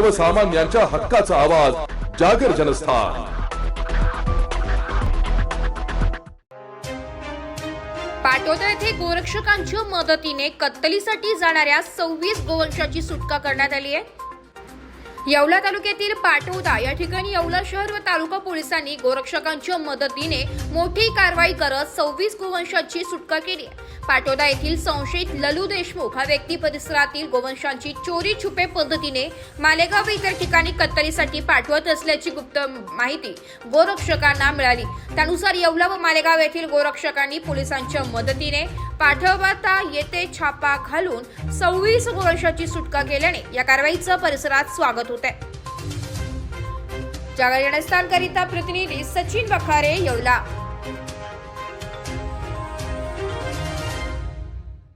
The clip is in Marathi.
सर्वसामान्यांच्या हक्काचा आवाज जागर जनस्थान. पाटोदा येथे गोरक्षकांच्या मदतीने कत्तलीसाठी जाणाऱ्या सव्वीस गोवंशाची सुटका करण्यात आली आहे. येवला तालुक्यातील पाटोदा या ठिकाणी येवला शहर व तालुका पोलिसांनी गोरक्षकांच्या मदतीने मोठी कारवाई करत सव्वीस गोवंशाची सुटका केली आहे. पाटोदा येथील संशयित ललू देशमुख हा व्यक्ती परिसरातील गोवंशांची चोरी छुपे पद्धतीने मालेगाव व इतर ठिकाणी कत्तलीसाठी पाठवत असल्याची गुप्त माहिती गोरक्षकांना मिळाली. त्यानुसार येवला व मालेगाव येथील गोरक्षकांनी पोलिसांच्या मदतीने पाठवता येथे छापा घालून सव्वीस गोवंशाची सुटका केल्याने या कारवाईचं परिसरात स्वागत होत आहे जागरणस्थानकरिता प्रतिनिधी सचिन बखारे येवला.